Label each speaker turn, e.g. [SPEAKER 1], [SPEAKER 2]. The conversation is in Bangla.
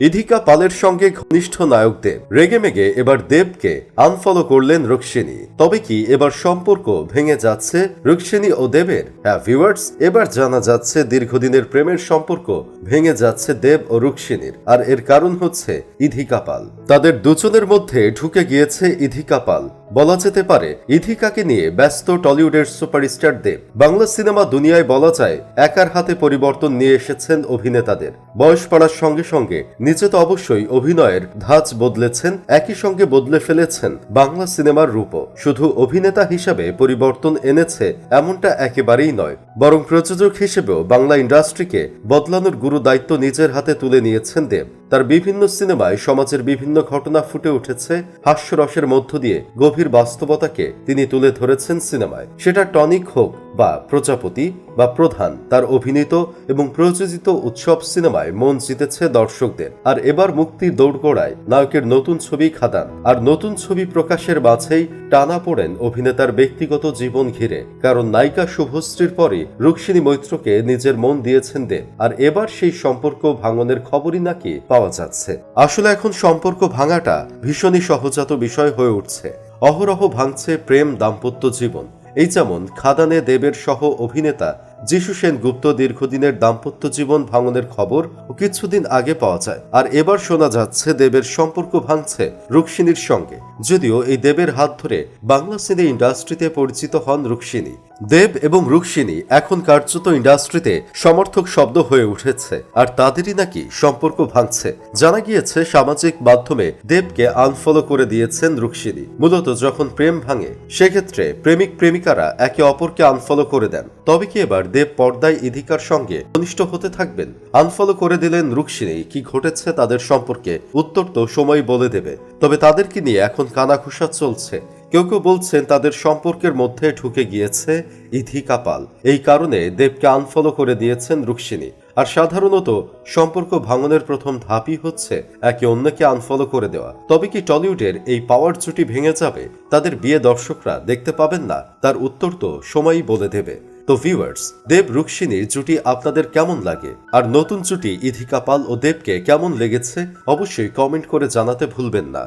[SPEAKER 1] ইধিকা পালের সঙ্গে ঘনিষ্ঠ নায়ক দেব রেগেমেগে এবার দেবকে আনফলো করলেন রুক্সিনী তবে কি এবার সম্পর্ক ভেঙে যাচ্ছে রুক্সিনী ও দেবের? হ্যাঁ ভিউয়ার্স এবার জানা যাচ্ছে দীর্ঘদিনের প্রেমের সম্পর্ক ভেঙে যাচ্ছে দেব ও রুক্সিনীর আর এর কারণ হচ্ছে ইধিকা পাল। তাদের দুজনের মধ্যে ঢুকে গিয়েছে ইধিকা পাল। বলা যেতে পারে, ইথিকাকে নিয়ে ব্যস্ত টলিউডের সুপারস্টার দেব। বাংলা সিনেমা দুনিয়ায় বলা যায়, একার হাতে পরিবর্তন নিয়ে এসেছেন অভিনেতাদের। বয়স পাড়ার সঙ্গে সঙ্গে নিজে তো অবশ্যই অভিনয়ের ধাঁচ বদলেছেন, একই সঙ্গে বদলে ফেলেছেন বাংলা সিনেমার রূপও। শুধু অভিনেতা হিসাবে পরিবর্তন এনেছে এমনটা একেবারেই নয় বরং প্রযোজক হিসেবেও বাংলা ইন্ডাস্ট্রিকে বদলানোর গুরু দায়িত্ব নিজের হাতে তুলে নিয়েছেন দেব। তার বিভিন্ন সিনেমায় সমাজের বিভিন্ন ঘটনা ফুটে উঠেছে, হাস্যরসের মধ্য দিয়ে গভীর বাস্তবতাকে তিনি তুলে ধরেছেন সিনেমায়। সেটা টনিক হোক বা প্রজাপতি বা প্রধান তার অভিনীত এবং প্রযোজিত উৎসব সিনেমায় মন জিতেছে দর্শকদের। আর এবার মুক্তির দৌড়গোড়ায় নায়কের নতুন ছবি খাদান। আর নতুন ছবি প্রকাশের মাঝেই টানা পড়েন অভিনেতার ব্যক্তিগত জীবন ঘিরে। কারণ নায়িকা শুভশ্রীর পরে রুক্মিণী মৈত্রকে নিজের মন দিয়েছেন দেব। আর এবার সেই সম্পর্ক ভাঙনের খবরই নাকি পাওয়া যাচ্ছে। আসলে এখন সম্পর্ক ভাঙাটা ভীষণই সহজাত বিষয় হয়ে উঠছে। অহরহ ভাঙছে প্রেম দাম্পত্য জীবন। এই যেমন খাদানে দেবের সহ অভিনেতা যিশু সেন গুপ্ত দীর্ঘদিনের দাম্পত্য জীবন ভাঙনের খবর কিছুদিন আগে পাওয়া যায়। আর এবার শোনা যাচ্ছে দেবের সম্পর্ক ভাঙছে রুক্মিণীর সঙ্গে। যদিও এই দেবের হাত ধরে বাংলা সিনে ইন্ডাস্ট্রিতে পরিচিত হন রুক্মিণী। দেব এবং রুক্মিণী এখন কার্যত ইন্ডাস্ট্রিতে সমর্থক শব্দ হয়ে উঠেছে, আর তাদেরই নাকি সম্পর্ক ভাঙছে। জানা গিয়েছে, সামাজিক মাধ্যমে দেবকে আনফলো করে দিয়েছেন রুক্মিণী। মূলত যখন প্রেম ভাঙে, সেক্ষেত্রে প্রেমিক প্রেমিকারা একে অপরকে আনফলো করে দেন। তবে কি এবার দেব পর্দায় ইধিকার সঙ্গে ঘনিষ্ঠ হতে থাকবেন? আনফলো করে দিলেন রুক্মিণী, কি ঘটেছে তাদের সম্পর্কে উত্তর তো সময় বলে দেবে। তবে তাদেরকে নিয়ে এখন কানাঘুষা চলছে। কেউ কেউ বলছেন তাদের সম্পর্কের মধ্যে ঢুকে গিয়েছে ইথিকা পাল এই কারণে দেবকে আনফলো করে দিয়েছেন রুক্মিণী। আর সাধারণত সম্পর্ক ভাঙনের প্রথম ধাপই হচ্ছে একে অন্যকে আনফলো করে দেওয়া। তবে কি টলিউডের এই পাওয়ার জুটি ভেঙে যাবে, তাদের বিয়ে দর্শকরা দেখতে পাবেন না, তার উত্তর তো সময়ই বলে দেবে। তো ভিউয়ার্স দেব রুক্মিণীর জুটি আপনাদের কেমন লাগে? আর নতুন জুটি ইথিকা পাল ও দেবকে কেমন লেগেছে, অবশ্যই কমেন্ট করে জানাতে ভুলবেন না।